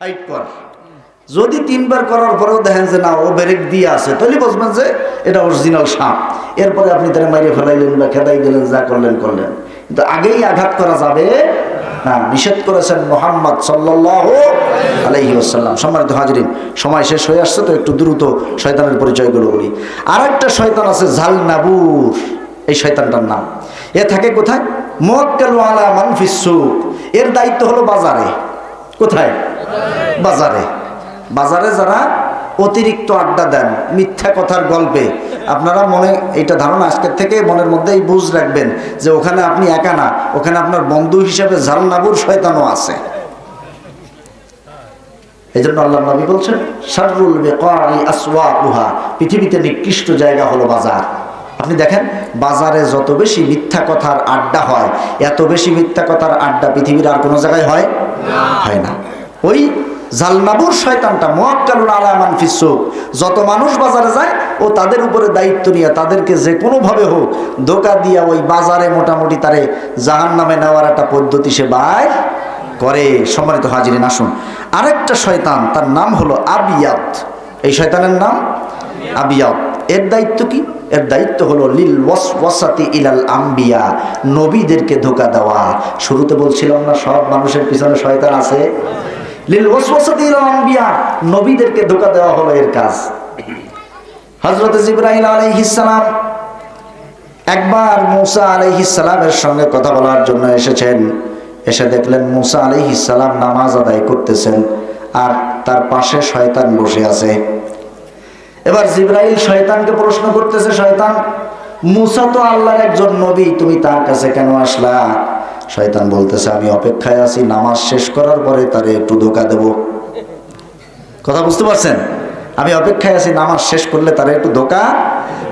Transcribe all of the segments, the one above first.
Side কর। যদি তিনবার করার পরেও দেখেন যে না, ও ব্রেক দিয়ে আছে, তাহলে বুঝবেন যে এটা অরিজিনাল সাপ। এরপরে আপনি তারা মারিয়ে ফেলাইলেন বা খেদাই দিলেন, যা করলেন করলেন। কিন্তু আগেই আঘাত করা যাবে না। নিষেধ করেছেন মোহাম্মদ সাল্লাহ আলহি আসাল্লাম সম্মানিত হাজরিন, সময় শেষ হয়ে আসছে, তো একটু দ্রুত শয়তানের পরিচয়গুলো বলি। আর একটা শয়তান আছে ঝাল নাবুর এই শয়তানটার নাম। এ থাকে কোথায়? মোয়াক্কাল আলা মানফিসুক এর দায়িত্ব হলো বাজারে। কোথায়? বাজারে। বাজারে যারা অতিরিক্ত আড্ডা দেন, মিথ্যা কথার গল্পে, আপনারা মনে এটা ধারণা আজকের থেকে মনের মধ্যেই বুঝ রাখবেন যে ওখানে আপনি একা না, ওখানে আপনার বন্ধু হিসেবে ঝালনাবুর শয়তানও আছে। এই জন্য আল্লাহ নবী বলছেন বেকারি আসওয়াকুহা পৃথিবীতে নিকৃষ্ট জায়গা হলো বাজার। আপনি দেখেন, বাজারে যত বেশি মিথ্যা কথার আড্ডা হয়, এত বেশি মিথ্যা কথার আড্ডা পৃথিবীর আর কোনো জায়গায় হয় হয় না। ওই জালনাবুর শয়তানটা মোয়াক্কালুন আলামান ফিসুক যত মানুষ বাজারে যায়, ও তাদের উপরে দায়িত্ব নিয়ে তাদেরকে যে কোনোভাবে হোক ধোকা দিয়া ওই বাজারে মোটামুটি তারে জাহান নামে নেওয়ার একটা পদ্ধতি সে বাইর করে। সম্মানিত হাজিরিন, আসুন। আরেকটা শয়তান, তার নাম হলো আবিয়াত এই শয়তানের নাম? আবিয়াত এর দায়িত্ব কি? এর দায়িত্ব হলো লিল ওয়াসওয়াসাতি ইলাল আম্বিয়া, নবীদেরকে ধোকা দেওয়া। শুরুতে বলছিলাম না, সব মানুষের পিছনে শয়তান আছে? লিল ওয়াসওয়াসাতি ইলাল আম্বিয়া, নবীদেরকে ধোকা দেওয়া হলো এর কাজ। হযরত জিবরাইল আলাইহিস একবার মুসা আলাইহিস সঙ্গে কথা বলার জন্য এসেছেন। এসে দেখলেন মুসা আলাইহিস নামাজ আদায় করতেছেন আর তার পাশে শয়তান বসে আছে। এবার জিব্রাইল শয়তানকে প্রশ্ন করতেছে, শয়তান মুসা তো আল্লাহর একজন নবী, তুমি তার কাছে কেন আসলা? শয়তান বলতেছে, আমি অপেক্ষায় আছি, নামাজ শেষ করার পরে তারে একটু ধোকা দেব। কথা বুঝতে পারছেন? আমি অপেক্ষায় আছি, নামাজ শেষ করলে তারে একটু ধোকা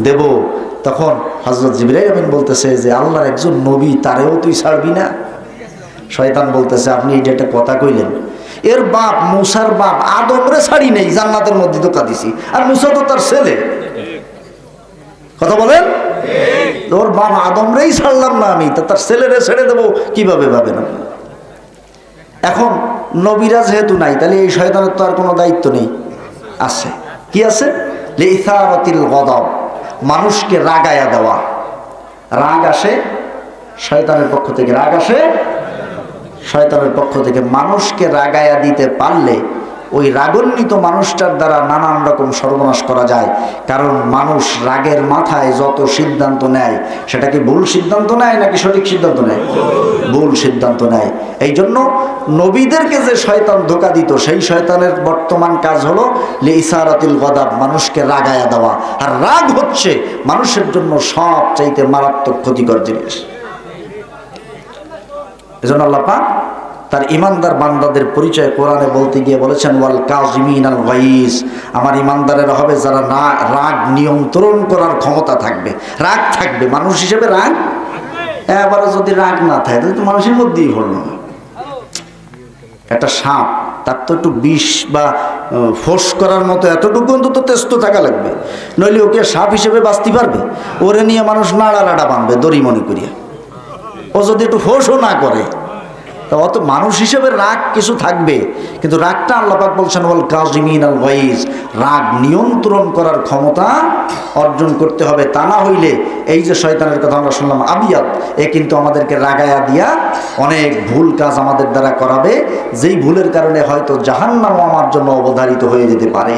দেব। তখন হজরত জিব্রাইল আমিন বলতেছে যে, আল্লাহর একজন নবী, তারেও তুই ছাড়বি না? শয়তান বলতেছে, আপনি এটা একটা কথা কইলেন, এর বাপ মুসার বাপ আদমরে ছাড়ি নেই, জান্নাতের মধ্যে ধোকা দিছি, আর মুসা তো তার ছেলে। কথা বলেন? ওর বাপ আদমরেই ছাড়লাম না আমি, তা তার ছেলেরে ছেড়ে দেবো, কীভাবে ভাবে না এখন নবীরা যেহেতু নাই, তাহলে এই শয়তানের তো আর কোনো দায়িত্ব নেই। আছে। কি আছে? লেইসারাতিল গদব, মানুষকে রাগায়া দেওয়া। রাগ আসে শয়তানের পক্ষ থেকে। রাগ আসে শয়তানের পক্ষ থেকে। মানুষকে রাগায়া দিতে পারলে ওই রাগান্বিত মানুষটার দ্বারা নানান রকম সর্বনাশ করা যায়। কারণ মানুষ রাগের মাথায় যত সিদ্ধান্ত নেয়, সেটা কি ভুল সিদ্ধান্ত নেয় নাকি সঠিক সিদ্ধান্ত নেয়? ভুল সিদ্ধান্ত নেয়। এই জন্য নবীদেরকে যে শয়তান ধোকা দিত, সেই শয়তানের বর্তমান কাজ হলো ইসারাতিল গদাব, মানুষকে রাগায়া দেওয়া। আর রাগ হচ্ছে মানুষের জন্য সব চাইতে মারাত্মক ক্ষতিকর জিনিস। এজন্য আল্লাহ পাক তার ইমানদার বান্দাদের পরিচয় কোরআনে বলতে গিয়ে বলেছেন, ওয়াল কাজিমিন আল ওয়াইস আমার ইমানদারেরা হবে যারা না, রাগ নিয়ন্ত্রণ করার ক্ষমতা থাকবে। রাগ থাকবে, মানুষ হিসেবে রাগ? এবারে যদি রাগ না থাকে, তাহলে তো মানুষের মধ্যেই হলো না। একটা সাপ, তার তো একটু বিষ বা ফোঁস করার মতো এতটুকু অন্তত তেস্ত থাকা লাগবে। নইলে ওকে সাপ হিসেবে বাঁচতে পারবে? ওরে নিয়ে মানুষ নাড়া নাড়া বাঁধবে দড়ি মনে করিয়া। ও যদি একটু ফোঁসও না করে অত মানুষ হিসেবে রাগ কিছু থাকবে, কিন্তু রাগটা আল্লাপাক বলছেন বল কাজিমিন আল ওয়াইজ রাগ নিয়ন্ত্রণ করার ক্ষমতা অর্জন করতে হবে। তা না হইলে এই যে শয়তানের কথা আমরা শুনলাম, আবিয়াত, এ কিন্তু আমাদেরকে রাগায়া দিয়া অনেক ভুল কাজ আমাদের দ্বারা করাবে। যেই ভুলের কারণে হয়তো জাহান্নামও আমার জন্য অবধারিত হয়ে যেতে পারে।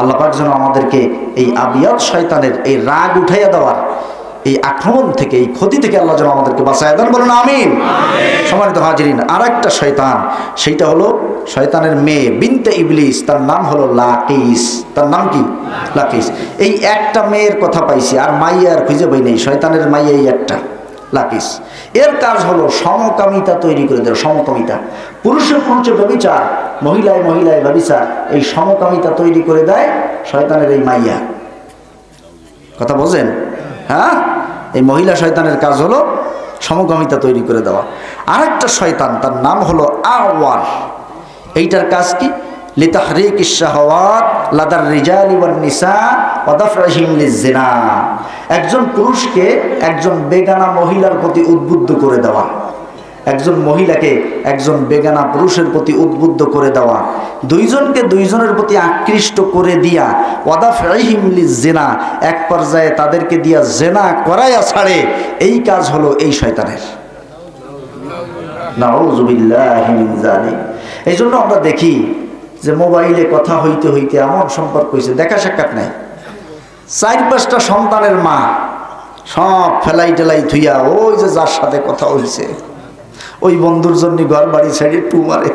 আল্লাপাক যেন আমাদেরকে এই আবিয়াত শয়তানের এই রাগ উঠাইয়া দেওয়ার এই আক্রমণ থেকে এই ক্ষতি থেকে আল্লাহ যেন আমাদেরকে বাঁচায় দেন। বলুন আমিন। সম্মানিত হাজিরিন আর একটা শয়তান সেইটা হলো শয়তানের মেয়ে বিনতে ইবলিস তার নাম হলো লাকিস। তার নাম কি? লাকিস। এই একটা মেয়ের কথা পাইছি আর মাইয়া আর খুঁজে পাই নেই শয়তানের মাইয়া এই একটা লাকিস। এর কাজ হলো সমকামিতা তৈরি করে দেওয়া সমকামিতা। পুরুষের পুরুষে ব্যবিচার মহিলায় মহিলায় ব্যবিচার এই সমকামিতা তৈরি করে দেয় শয়তানের এই মাইয়া। কথা বোঝেন হ্যাঁ? এই মহিলা শয়তানের কাজ হলো সমগামিতা তৈরি করে দেওয়া। আরেকটা শয়তান, তার নাম হলো আওয়ার এইটার কাজ কি? লিতাহরিক ইশাহাওয়াত লাদার নিসা একজন পুরুষকে একজন বেগানা মহিলার প্রতি উদ্বুদ্ধ করে দেওয়া। একজন মহিলাকে একজন বেগানা পুরুষের প্রতি উদ্বুদ্ধ করে দেওয়া, দুইজনকে দুইজনের প্রতি আকৃষ্ট করে দিয়া, ওয়াদা ফেহিমলি জেনা এক পর্যায়ে তাদেরকে দিয়া জেনা করাইয়া ছাড়ে। এই কাজ হলো এই শয়তানের। এই জন্য আমরা দেখি যে মোবাইলে কথা হইতে হইতে এমন সম্পর্ক হয়েছে দেখা সাক্ষাৎ নাই। চার পাঁচটা সন্তানের মা সব ফেলাই টেলাই থুইয়া ওই যে যার সাথে কথা হইছে। ওই বন্ধুর জন্য ঘর বাড়ি ছেড়ে টু মারে।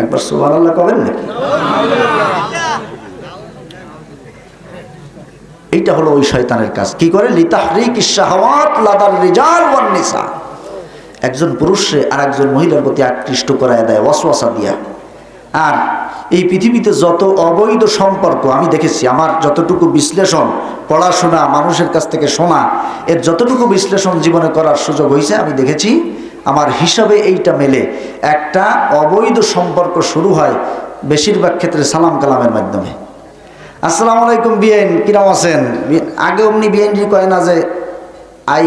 একবার সুবান আল্লাহ করেন নাকি এইটা হলো ওই শয়তানের কাজ। কি করে? লাদার একজন পুরুষে আর একজন মহিলার প্রতি আকৃষ্ট করায় দেয়, ওয়াসওয়াসা দিয়া। আর এই পৃথিবীতে যত অবৈধ সম্পর্ক, আমি দেখেছি, আমার যতটুকু বিশ্লেষণ, পড়াশোনা, মানুষের কাছ থেকে শোনা, এর যতটুকু বিশ্লেষণ জীবনে করার সুযোগ হয়েছে, আমি দেখেছি, আমার হিসাবে এইটা মেলে। একটা অবৈধ সম্পর্ক শুরু হয় বেশিরভাগ ক্ষেত্রে সালাম কালামের মাধ্যমে। আসসালাম আলাইকুম বিএন, কিরাম আছেন? আগে অমনি বিএনজি কয় না যে, আই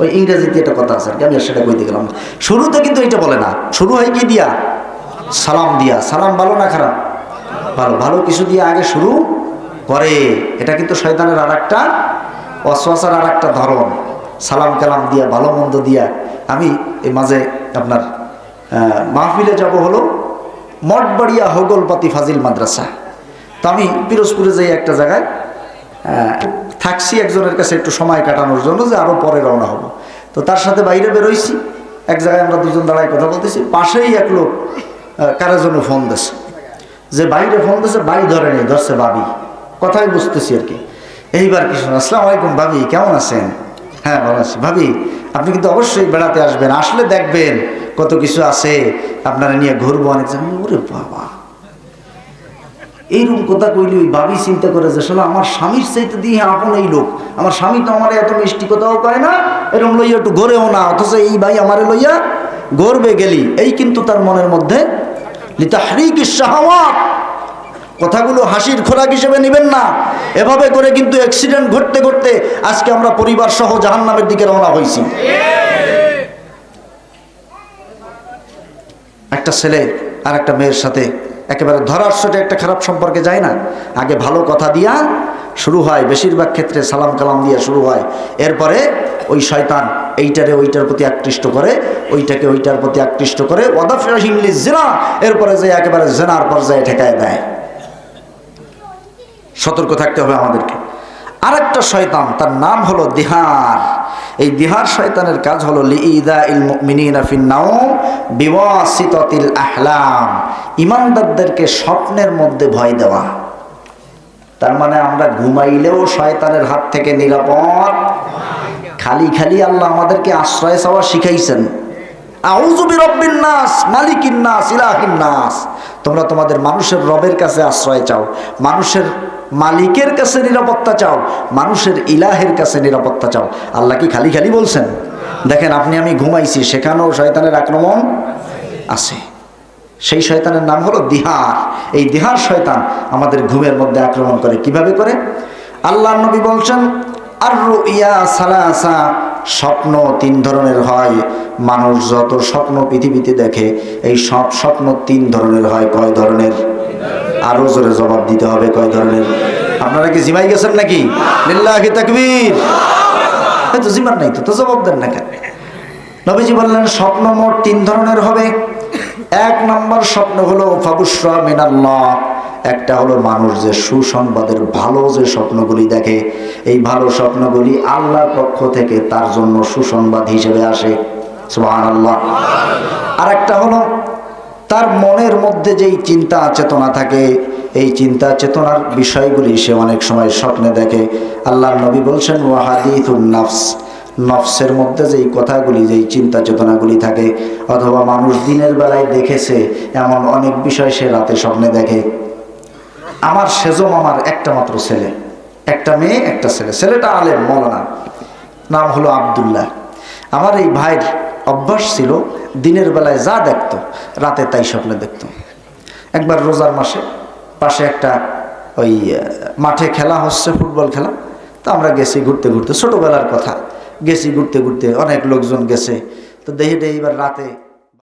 ওই ইংরেজিতে একটা কথা আছে আমি সেটা কইতে গেলাম। শুরুতে কিন্তু এটা বলে না। শুরু হয় কি দিয়া? সালাম দিয়া। সালাম ভালো না খারাপ? ভালো। ভালো কিছু দিয়ে আগে শুরু করে। এটা কিন্তু শয়তানের আর একটা অশ্বাসার আর একটা ধরন। সালাম কালাম দিয়া, ভালো মন্দ দিয়া। আমি এই মাঝে আপনার মাহফিলে যাব হলো মঠবাড়িয়া হোগলপাতি ফাজিল মাদ্রাসা। তো আমি পিরোজপুরে যাই একটা জায়গায় থাকছি একজনের কাছে একটু সময় কাটানোর জন্য যে আরও পরে রওনা হব। তো তার সাথে বাইরে বেরোইছি। এক জায়গায় আমরা দুজন দাঁড়ায় কথা বলতেছি। পাশেই এক লোক কারোর জন্য ফোন দিছে? যে বাইরে ফোন দিছে বাড়ি ধরেনি ধরছে ভাবি। কথাই বুঝতেছি আর কি। এইবার কি শোনো, আসসালামু আলাইকুম ভাবি, কেমন আছেন? হ্যাঁ ভালো আছি। ভাবি, আপনি কিন্তু অবশ্যই বেড়াতে আসবেন, আসলে দেখবেন কত কিছু আছে, আপনারা নিয়ে ঘুরবো অনেক। ওরে বাবা। এইরকম কথা কইলি ওই ভাবি চিন্তা করে যে, শোনো, আমার স্বামীর চাইতে দিয়ে আপন এই লোক। আমার স্বামী তো আমার এত মিষ্টি কথাও কয় না, এরকম লইয়া একটু ঘরেও না, অথচ এই ভাই আমারে লইয়া গর্বে গেলি। এই কিন্তু তার মনের মধ্যে লিতাহরিক শাহওয়াত। কথাগুলো হাসির খোরাক হিসেবে নেবেন না। এভাবে করে কিন্তু অ্যাক্সিডেন্ট ঘটতে ঘটতে আজকে আমরা পরিবার সহ জাহান্নামের দিকে রওনা হয়েছি। একটা ছেলে আর একটা মেয়ের সাথে একেবারে ধরার সাথে একটা খারাপ সম্পর্কে যায় না। আগে ভালো কথা দিয়া শুরু হয়, বেশিরভাগ ক্ষেত্রে সালাম কালাম দিয়া শুরু হয়। এরপরে ওই শয়তান এইটারে ওইটার প্রতি আকৃষ্ট করে, ওইটাকে ওইটার প্রতি আকৃষ্ট করে জেনা, এরপরে যে একেবারে জেনার পর্যায়ে ঠেকায় দেয়। সতর্ক থাকতে হবে আমাদেরকে। আরেকটা শয়তান, তার নাম হলো দিহার। এই দিহার শয়তানের কাজ হলো লিইদা ইল বিওয়াসিতাতিল আহলাম, ইমানদারদেরকে স্বপ্নের মধ্যে ভয় দেওয়া। তার মানে আমরা ঘুমাইলেও শয়তানের হাত থেকে নিরাপদ। খালি খালি আল্লাহ আমাদেরকে আশ্রয় চাওয়া শিখাইছেন। আউজুবি রব্বিন নাস, মালিকিন নাস, ইলাহিন নাস। তোমরা তোমাদের মানুষের রবের কাছে আশ্রয় চাও, মানুষের মালিকের কাছে নিরাপত্তা চাও, মানুষের ইলাহের কাছে নিরাপত্তা চাও। আল্লাহ কি খালি খালি বলছেন? দেখেন, আপনি আমি ঘুমাইছি, সেখানেও শয়তানের আক্রমণ আছে। সেই শয়তানের নাম হলো দিহার। এই দিহার শয়তান আমাদের ঘুমের মধ্যে আক্রমণ করে। কীভাবে করে? আল্লাহ নবী বলছেন আর ইয়া সালাসা স্বপ্ন তিন ধরনের হয়। মানুষ যত স্বপ্ন পৃথিবীতে দেখে, এই সব স্বপ্ন তিন ধরনের হয়। কয় ধরনের? আরও জোরে জবাব দিতে হবে, কয় ধরনের? আপনারা কি জিমাই গেছেন নাকি? লিল্লাহি তাকবীর। তো জিমার নাই তো তো জবাব দেন না কেন? নবীজি বললেন, স্বপ্ন মোট তিন ধরনের হবে। এক নম্বর স্বপ্ন হলো ফাবুসরা মিনাল্লাহ। একটা হলো মানুষ যে সুসংবাদের ভালো যে স্বপ্নগুলি দেখে, এই ভালো স্বপ্নগুলি আল্লাহর পক্ষ থেকে তার জন্য সুসংবাদ হিসেবে আসে। সুবহান আল্লাহ আর একটা হলো, তার মনের মধ্যে যেই চিন্তা চেতনা থাকে, এই চিন্তা চেতনার বিষয়গুলি সে অনেক সময় স্বপ্নে দেখে। আল্লাহ নবী বলছেন ওয়াহাদিথুন নাফস। নফসের মধ্যে যেই কথাগুলি, যেই চিন্তা চেতনাগুলি থাকে, অথবা মানুষ দিনের বেলায় দেখেছে, এমন অনেক বিষয় সে রাতে স্বপ্নে দেখে। আমার সেজম আমার একটা মাত্র ছেলে। একটা মেয়ে, একটা ছেলে। ছেলেটা আলেম, মৌলানা। নাম হলো আবদুল্লাহ। আমার এই ভাইয়ের অভ্যাস ছিল দিনের বেলায় যা দেখতো, রাতে তাই স্বপ্নে দেখতো। একবার রোজার মাসে পাশে একটা ওই মাঠে খেলা হচ্ছে, ফুটবল খেলা। তো আমরা গেছি ঘুরতে ঘুরতে, ছোটোবেলার কথা। গেছি ঘুরতে ঘুরতে অনেক লোকজন গেছে। তো দেখি এইবার রাতে